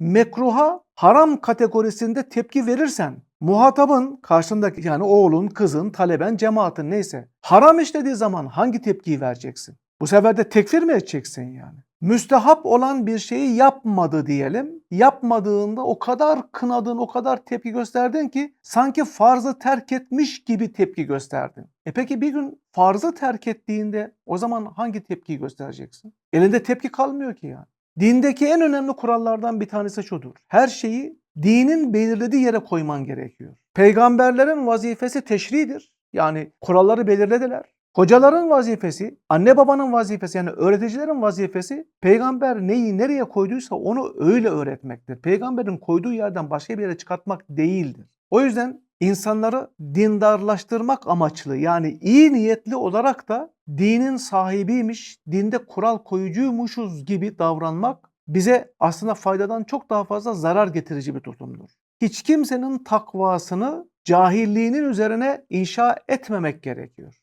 mekruha haram kategorisinde tepki verirsen muhatabın karşındaki yani oğlun, kızın, taleben, cemaatin neyse haram işlediği zaman hangi tepkiyi vereceksin? Bu sefer de tekfir mi edeceksin yani? Müstehap olan bir şeyi yapmadı diyelim. Yapmadığında o kadar kınadın, o kadar tepki gösterdin ki sanki farzı terk etmiş gibi tepki gösterdin. E peki bir gün farzı terk ettiğinde o zaman hangi tepkiyi göstereceksin? Elinde tepki kalmıyor ki yani. Dindeki en önemli kurallardan bir tanesi şudur. Her şeyi dinin belirlediği yere koyman gerekiyor. Peygamberlerin vazifesi teşridir. Yani kuralları belirlediler. Hocaların vazifesi, anne babanın vazifesi yani öğreticilerin vazifesi peygamber neyi nereye koyduysa onu öyle öğretmektir. Peygamberin koyduğu yerden başka bir yere çıkartmak değildir. O yüzden insanları dindarlaştırmak amaçlı yani iyi niyetli olarak da dinin sahibiymiş, dinde kural koyucuymuşuz gibi davranmak bize aslında faydadan çok daha fazla zarar getirici bir tutumdur. Hiç kimsenin takvasını cahilliğinin üzerine inşa etmemek gerekiyor.